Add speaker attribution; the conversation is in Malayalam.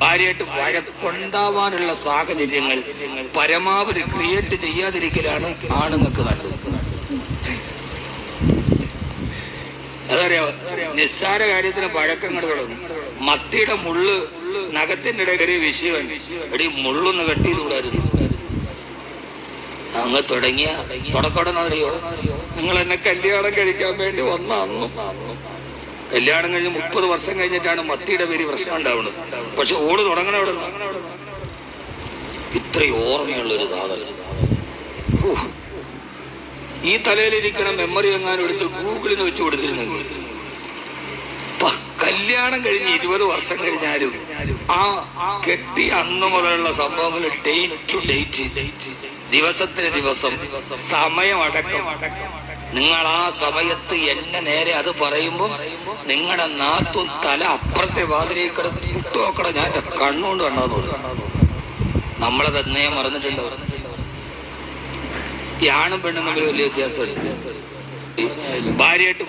Speaker 1: ഭാര്യയായിട്ട് വഴക്കുണ്ടാവാനുള്ള സാഹചര്യങ്ങൾ പരമാവധി ക്രിയേറ്റ് ചെയ്യാതിരിക്കലാണ് ആണുങ്ങൾക്ക് നല്ലത്. അതറിയോ? നിസ്സാര കാര്യത്തിന് വഴക്കങ്ങൾ തുടങ്ങും. മത്തിയുടെ മുള്ള് നഖത്തിന്റെ ഇടയിൽ വിഷയം എടി മുള്ളൊന്ന് കെട്ടിയതുകൂടായിരുന്നു അങ്ങ് തുടങ്ങിയ തുടക്കടന്നറിയോ നിങ്ങൾ എന്നെ കല്യാണം കഴിക്കാൻ വേണ്ടി വന്ന കല്യാണം കഴിഞ്ഞ് മുപ്പത് വർഷം കഴിഞ്ഞിട്ടാണ് മത്തിയുടെ പേര് പ്രശ്നം ഉണ്ടാവുന്നത്. പക്ഷെ ഓട് തുടങ്ങണ അവിടെ. ഇത്രയും ഓർമ്മയുള്ള ഒരു സാധനം. ഈ തലയിലിരിക്കണ മെമ്മറി എങ്ങാനും എടുത്ത് ഗൂഗിളിന് വെച്ച് കൊടുത്തിരുന്നെങ്കിൽ. കല്യാണം കഴിഞ്ഞ് ഇരുപത് വർഷം കഴിഞ്ഞാലും ആ കെട്ടി അന്ന് മുതലുള്ള സംഭവങ്ങൾ ഡേറ്റ് ടു ഡേറ്റ് ദിവസത്തിന് ദിവസം സമയമടക്കം നിങ്ങൾ ആ സമയത്ത് എന്നെ നേരെ അത് പറയുമ്പോ നിങ്ങളുടെ നാത്തും തല അപ്പുറത്തെ വാതിലേക്ക് കിടന്ന് ഞാൻ കണ്ണുകൊണ്ട് കണ്ടാന്ന് നമ്മളെ തന്നെ മറന്നിട്ടുണ്ട്? ഈ ആണും പെണ്ണും തമ്മിൽ വലിയ വ്യത്യാസമുണ്ട്. ഭാര്യയായിട്ട്